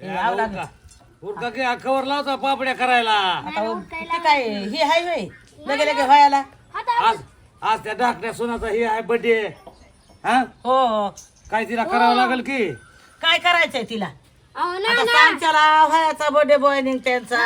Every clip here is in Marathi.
उरका. उरका की कवर लावता पापड्या करायला. आता किती काय ही हाय? वय लगे लगे व्हायला. आज आज त्या डाकण्या सोनाचा हे आहे बर्थडे हा? हो. काय तिला करावं लागेल की? काय करायचंय तिला? अहो ना आता सांच्याला व्हायचा बर्थडे बॉयनिंग त्यांचा.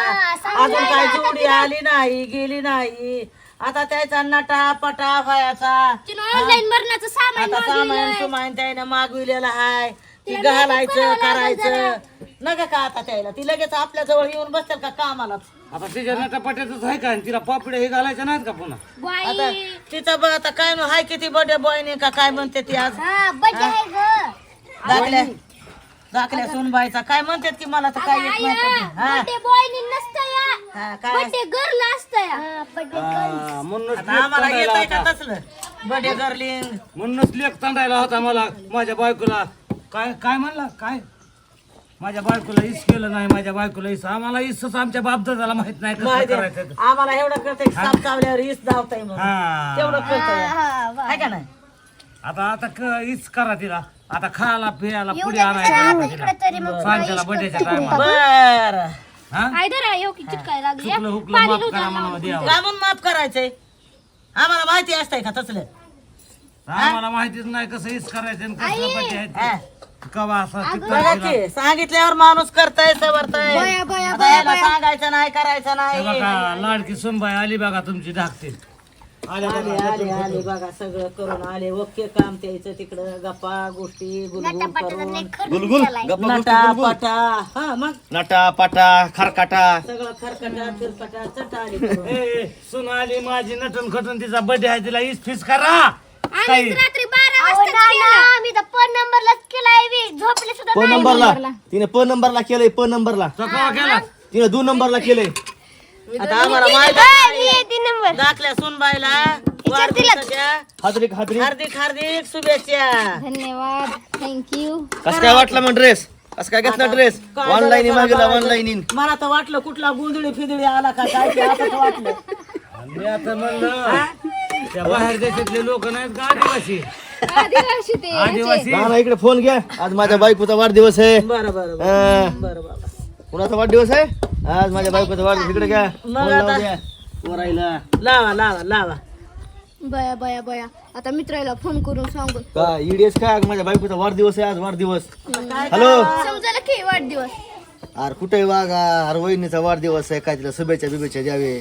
अजून काय जोडी आली नाही गेली नाही. आता त्याचा नटा पटा व्हायचा. तिनं ऑनलाईन मरणाचं सामान आता सामान सुमान त्याने मागविलेलं हाय ती घालायचं करायचं. नका का आता त्याला? ती लगेच आपल्या जवळ येऊन बसतील का कामालाच आता तिच्या नटापट्याच आहे का? आणि तिला पापड्या हे घालायच्या नाहीत का पुन्हा? बाई. आता तिचं बघ आता काय हाय किती बर्थडे बॉयनिंग का काय म्हणते ती आज? हा बड्डे आहे ग. दाखल्या दाखल्या सुनबाईचा. काय म्हणतात की मला तर काय येत नाही कधी. हा? बड्डे बॉय नसतं या. हा, काय बड्डे गर्ल असतं या. बड्डे हा, म्हणूनच आता लेक आम्हाला येत तांडायला आहे का होता. तसलं? बर्थडे गर्लिंग म्हणूनच लेख तांडायला होता मला माझ्या बायकोला. काय काय म्हणला? काय? माझ्या बायकोला इस केलं नाही माझ्या बायकोला इस आम्हाला इसच आमच्या बापदादाला माहीत नाही कसं माहिती करायचं. आहे. आम्हाला एवढं कळतंय साप चावल्यावर ईस धावताय म्हणून. हा. तेवढं कळतंय. आहे का नाही? आता आता क- करा तिला. आता खायला पियाला पुढे आणायचं सांच्याला बड्डेच्या टायमा बर. हा? काय धरा येऊ की चिटकाय लागली चुकलं हुकलं माफ करा द्यावं म्हणून माफ करायचंय. आम्हाला माहिती असतंय का तसलं? आम्हाला माहितीच नाही कसं हीच करायचं आणि कसं बड्डे हा. आहे कवा असं बघा की सांगितल्यावर माणूस करताय सवरताय. बया, बया, आता याला सांगायचं नाही करायचं नाही. बघा लाडकी सुनबाई आली बघा तुमची धाकते आले आले आले बघा सगळं करून आले. ओके काम त्याचं तिकडं गप्पा गोष्टी गुलगुल करून. गुलगुल? गप्पा नटा पटा हा मग? नटा पाटा खरकाटा. सगळं खरकटा फिरकटा चट आली करून. ए सुन आली माझी नटून खटून तिचा बड्डे आहे तिला हीच फीस करा. काही रात्री बारा वाजता आम्ही तर पण नंबरलाच केलाय बी. झोपले सुद्धा प नंबरला तिने प नंबरला केलंय प नंबरला केव्हा केला? तिने दो नंबरला केलंय. आता आम्हाला माहिती नंबर दाखल्या सुनबाईला वाढदिवसाच्या. हातरिक हार्दिक हार्दिक. शुभेच्छा. धन्यवाद. थँक्यू कसं काय वाटला मग ड्रेस कसं काय घेतला ड्रेस काय ऑनलाईन मागेला बघायचं. ऑनलाईन मला तर वाटलं कुठला गुंदळी फिदळी आला का काय ते असंच वाटलं. मी आता म्हणलं त्या बाहेर देशातले लोक नाहीत का आदिवासी? आदिवासी ते आदिवासी. ना इकडे फोन घ्या. आज माझ्या बायकोचा वाढदिवस आहे. बरं बरं बरं अं, बरं बाबा कुणाचा वाढदिवस आहे? आज माझ्या बायकोचा वाढदिवस. इकडे घ्या. मग आता- द्या. वरायला लावा लावा लावा. बया बया बया. आता मित्राला फोन करून सांगून. का ईडीएस काय? माझ्या बायकोचा वाढदिवस आहे आज वाढदिवस. काय हॅलो समजायला की वाढदिवस? अरे कुठे वागा अरे वहिनीचा वाढदिवस आहे. काय तिला शुभेच्छा बिभेच्छा द्यावे.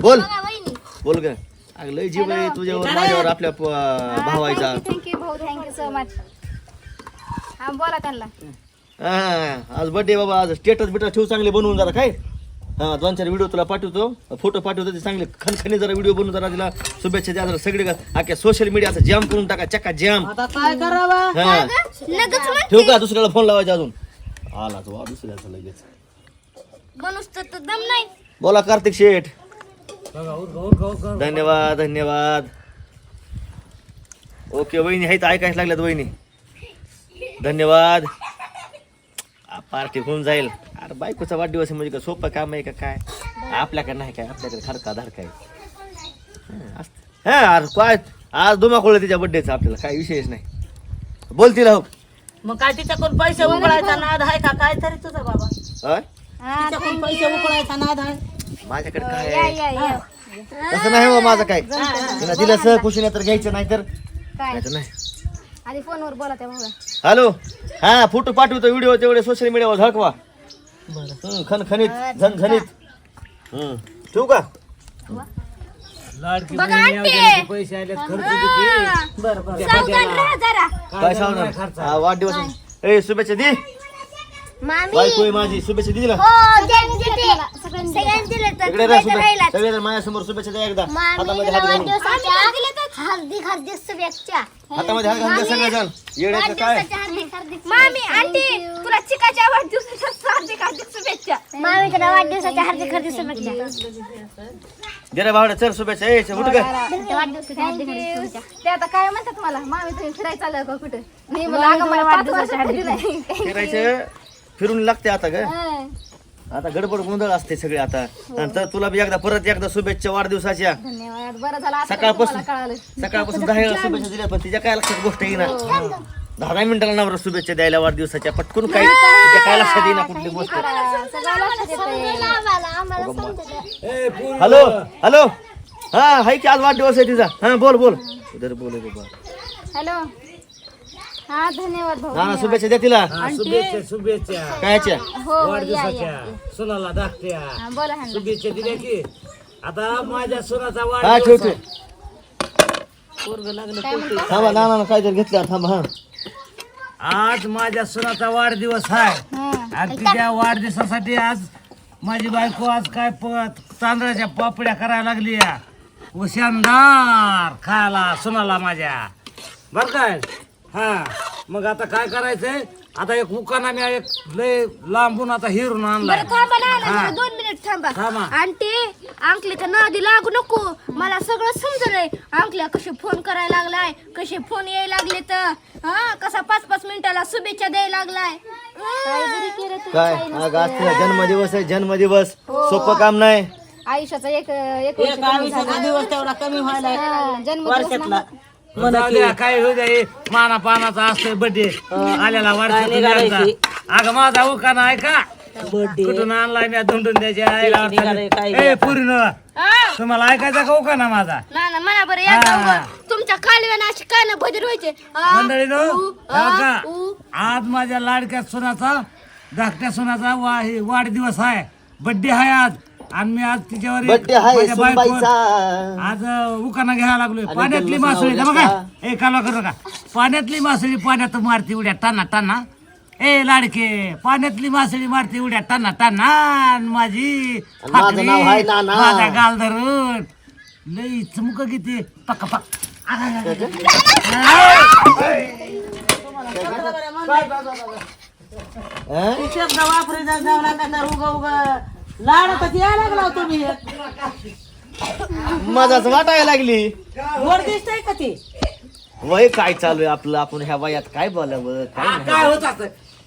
बोल. बघा वहिनी. बोल ग. लय जीव आहे तुझ्यावर माझ्यावर आपल्या प- भावायचा थँक्यू भाऊ. थँक्यू सो मच हा बोला त्यांना. हा, आज बर्थडे बाबा आज स्टेटस बिटस ठेवू चांगले बनवून जरा काय? हा दोन चार व्हिडिओ तुला पाठवतो. फोटो पाठवतो ते चांगले खनखनी जरा व्हिडिओ बनवून जरा तिला शुभेच्छा द्या जरा सगळे अख्या सोशल मीडिया असं जाम करून टाका चक्का जाम आता काय करावा? हा. लगेच म्हण ठेवू का दुसऱ्याला फोन लावायचा अजून? आला तो वा दुसऱ्याचा लगेच. बनूस तर तर दम नाही. बोला कार्तिक शेठ बघा उरका उरका उरका धन्यवाद धन्यवाद ओके वहिनी आहेत ऐकायला लागल्यात वहिनी. धन्यवाद. पार्टी होऊन जाईल. अरे बायकोचा वाढदिवस आहे म्हणजे का सोपं काम आहे का काय? आपल्याकडे नाही काय आपल्याकडे खडका धाडका आहे. हं. हा अरे काय आज धुमाकूळ तिच्या बड्डेचा आपल्याला काय विषयच नाही. बोलतील हो. मग काय तिच्याकडून पैसे उकळायचा नाद आहे का? काय तरी तुझा बाबा. होय? तिच्याकडून पैसे उकळायचा नाद आहे. माझ्याकडे काय? आहे? तसं नाही हो माझं काय? तिला दिलं सह खुशीने तर घ्यायचं नाही तर काय? नाही तर नाही. आधी फोनवर बोला त्या भाऊला हॅलो? हा फोटो पाठवतो व्हिडिओ तेवढे सोशल मीडियावर झळकवा. हम्म, खनखनीत झणझणीत हम्म, ठेवू का? लाडकी बघा बहिणी आंटी. अवघ्याचे पैसे आले खर्च किती? बरं बरं. सावधान राहा जरा. काय सांगणार हा, वाढदिवस. ए शुभेच्छा दे. बायको आहे माझी शुभेच्छा दे तिला हो ज्यांनी दिले सगळ्यांनी दिले. तर इकडे राहा शुभेच्छा सगळे माझ्यासमोर शुभेच्छा द्या एकदा. हातामध्ये हात घालून. हार्दिक हार्दिक शुभेच्छा. हातामध्ये हात घालून द्या सगळेजण. येड्याचं काय? मामी आंटी तुला चिकाच्या वाढदिवसाच्या हार्दिक हार्दिक शुभेच्छा. मामीकडे वाढदिवसाच्या हार्दिक हार्दिक शुभेच्छा. दे रे भावड्या चल शुभेच्छा. ए उठ ग. वाढदिवसाच्या हार्दिक हार्दिक शुभेच्छा. ते आता काय म्हणतात मला मामी तुम्ही फिरायला चाललं का कुठे? नाही मला अगं मला वाढदिवसाच्या हार्दिक नाही. फिरायचं? फिरून लागते आता ग. आता गडबड गोंधळ असते सगळे आता. नंतर तुला बी एकदा परत एकदा शुभेच्छा वाढदिवसाच्या. धन्यवाद. बरं झालं आता सकाळपासून तुम्हाला कळालं. सकाळपासून दहा वेळा शुभेच्छा दिल्या पण तिच्या काय लक्षात गोष्ट येईना दहा दहा मिनिटाला नवरा शुभेच्छा द्यायला वाढदिवसाच्या. पटकून काय त्या काय लक्षात येईना कुठली गोष्ट. Hello hello. हा हाय की आज वाढदिवस आहे तिचा. हा बोल बोल. उधर बोल उधर बोल हॅलो. हा धन्यवाद भाऊ शुभेच्छा द्या तिला. हा, शुभेच्छा शुभेच्छा. कायच्या? हो या या. वाढदिवसाच्या. सुनाला धाकट्या. हा, बोला हा शुभेच्छा दिल्या की आता माझ्या सुनाचा हा वाढदिवस ठेव आहे. ठेव पोरग लागलं काय म्हणता? थांबा ना ना काहीतरी घेतल्यावर थांबा हा. आज माझ्या सुनाचा वाढदिवस आहे. हा आणि तिच्या वाढदिवसासाठी आज माझी बायको आज काय प- तांदळाच्या पापड्या करायला लागली या व शानदार खायला सुनाला माझ्या. बर काय हा. मग आता काय करायचंय? आता एक उकाना मी एक लय लांबून आता हिरून आणलाय. बरं थांबा ना ना, हा. जरा दोन मिनिट थांबा. थांबा. आंटी अंकलीच्या नादी लागू नको. मला सगळं समजलंय अंकल्या कसे फोन करायला लागलाय कसे फोन यायला लागले तर. हा कसा पाच पाच मिनिटाला शुभेच्छा द्यायला लागलाय. काय आज जन्मदिवस आहे जन्मदिवस. सोपं काम नाही. आयुष्याचा एक एक एक आयुष्याचा दिवस तेवढा कमी व्हायला जन्म वर्षातला. द्या, काय होऊ द्या हे माना पानाचा असतोय बड्डे आलेला वाढदिवस निघालायची? अगं माझा उकाना आहे का? बर्थडे कुठून आणलाय मी धुंडून द्यायच्या आईला निघालंय, काय पुरीन तुम्हाला ऐकायचा का उकाना माझा? ना ना म्हणा बरं या हा. गावावर तुमच्या कालव्यानं अशी कान भजर व्हायचे. आ, मंडळीनो ऊ, आ, हो का ऊ. आज माझ्या लाडक्या सुनाचा धाकट्या सुनाचा वा हे वाढदिवस आहे. बड्डे आहे आज. आणि मी आज तिच्यावर बड्डे माझ्या बायकोवर आज अं, उकाना घ्यायला लागलोय. पाण्यातली मासळी बघा लागतं. ए कालवा करू नका. पाण्यातली मासळी पाण्यात मारती उड्या टाना टाना. ए लाडके पाण्यातली मासळी मारती उड्या टाना टाना. आणि माझी आणि माझं फाटली, नाव आहे नाना. माझा गाल धरून लई चमक किती पक्का पक हं? शब्द जाऊ नका तर उगा उगा. यायला लागला हो तुम्ही. मजाच वाटायला लागली. गोड दिसतंय का ती? वय काय चालू आहे आपलं? आपण ह्या वयात काय बोलावं? काय हा, नाही काय होत असत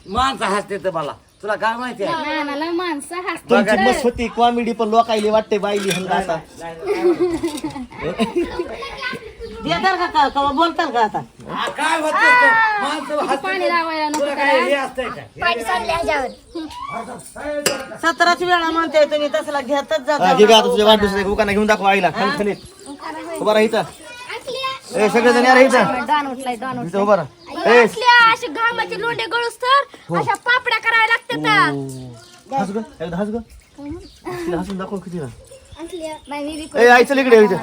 माणसं हसते तर मला. तुला काय माहिती आहे? नानाला माणसं. तुमची मस्त होती. कॉमेडी पण लोकायली वाटते बाईली हल्ला असा. देताल का का का बोलताल का आता? हा, काय होत? माणसं पाणी लावायला नको काय हे? असतंय काय पाणी चालले ह्याच्यावर. सतराच वेळा म्हणते तुम्ही तसला घेतच हा, घे तुझ्या जात वाढदिवसाचा एक उकाना घेऊन दाखव आईला खणखणीत उभा राहा इथं. ए सगळेजण या रे इथं. उठलाय इथं उभा राहा. ए असल्या असे घामाचे लोंडे गळूस तर अशा पापड्या कराव्या लागतात हस ग एकदा हस ग. तिला हसून दाखव किती ए आई चल इकडे. इथं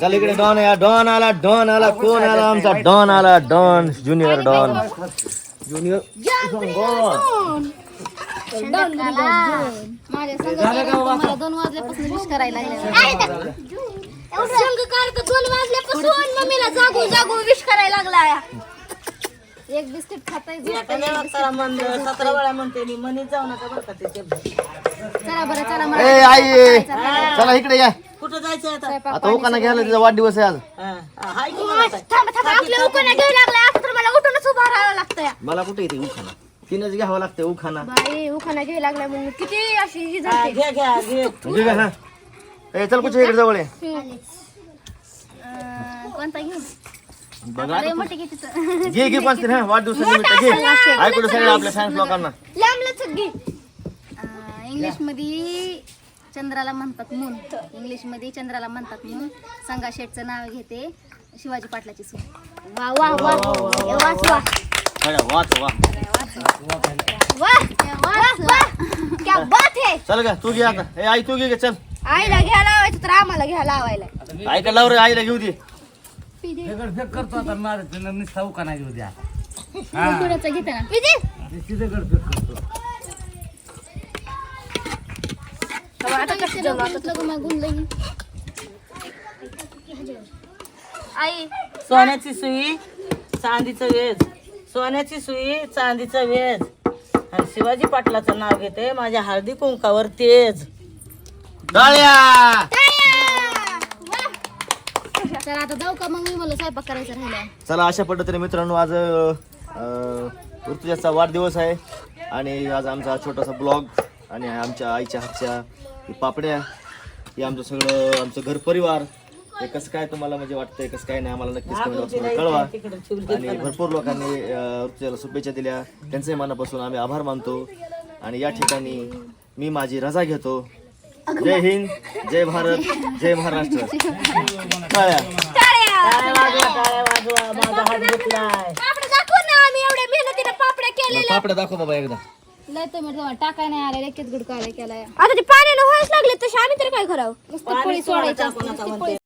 चल इकडे डॉन या. डॉन आला डॉन आला. कोण आला? आमचा डॉन आला. Don junior don junior? Don माझ्या संघ मला दोन. वाजल्यापासून विश करायला लागले. संघ कारक दोन वाजल्यापासून मम्मीला जागू जागू विश करायला लागला एक बिस्किट खाताय सतरा वेळा म्हणते मी म्हणीत जाऊ नका बरं का ते चला बरं चला ए आई चला इकडे या. कुठं जायचं आता? आता उकाना घ्यायला तिचा वाढदिवस आहे आज. हा, हा, हाय की मला आता? थांबा थांबा आपल्या उकोना घ्यायला लागला आता तर मला उठूनच उभा राहावं लागतंय. मला कुठे येते उखाना तिनंच घ्यावं लागतं उखाना बाई उखाना घ्यायला लागला मग किती अशी ही हा, झाली? घ्या घ्या घे. का हा ए चल कुठे इकडे जवळ आहे अं, कोणता घेऊ? बघा लय मोठी किती तर. घे घे पण हा वाढदिवसानिमित्त घे. ऐकू सगळे आपल्या फॅन्स लोकांना. घे. इंग्लिशमध्ये चंद्राला म्हणतात मून. इंग्लिशमध्ये चंद्राला म्हणतात मून. संगा शेठचं नाव घेते शिवाजी पाटलाची सून. वा वा वा. वाच वा खड्या, वाच वा. वा वा. क्या बात है. चल तू घे आता. ए आई तू घे गे, चल. आईला घ्या लावायचं तर आम्हाला घ्या लावायला. आई का लाव रे आईला घेऊ दे. करतो आता तिला नुसता उकाना घेऊ द्या. हा कुणाचं घेते ना? पिजे नुसती दगड फेक करतो आता कसं जमलं आई सोन्याची सुई चांदीचं वेज सोन्याची सुई चांदीचं वेज आणि शिवाजी पाटलाचं नाव घेते माझ्या हळदी कुंकावर तेज. तर आता जाऊ का मग? मी मला स्वयंपाक करायचा राहिला. चला अशा पद्धतीने मित्रांनो आज ऋतुजाचा वाढदिवस आहे. आणि आज आमचा छोटासा ब्लॉग आणि आमच्या आईच्या हातच्या ही पापड्या हे आमचं सगळं आमचं घर परिवार हे कसं काय तुम्हाला म्हणजे वाटतंय कसं काय नाही आम्हाला नक्कीच नाही कळवा. आणि भरपूर लोकांनी अं, ऋतुजाला शुभेच्छा दिल्या. त्यांचे मनापासून आम्ही आभार मानतो. आणि या ठिकाणी मी माझी रजा घेतो. जय हिंद जय भारत जय महाराष्ट्र. टाळ्या. टाळ्या वाजवा टाळ्या वाजवा माझा हात दुखलाय. पापड दाखव ना आम्ही एवढ्या मेहनतीने पापड्या केलेल्या. पापड्या दाखव बाबा एकदा. लय तुम्ही तुम्हाला टाकाय नाही आले लेकेच गुड काय केलाय आता ते पाण्यानं व्हायच लागले तशी आम्ही तरी काय करावं नुसतं पाणी पोळी सोडायची असते, नुसती. पोळी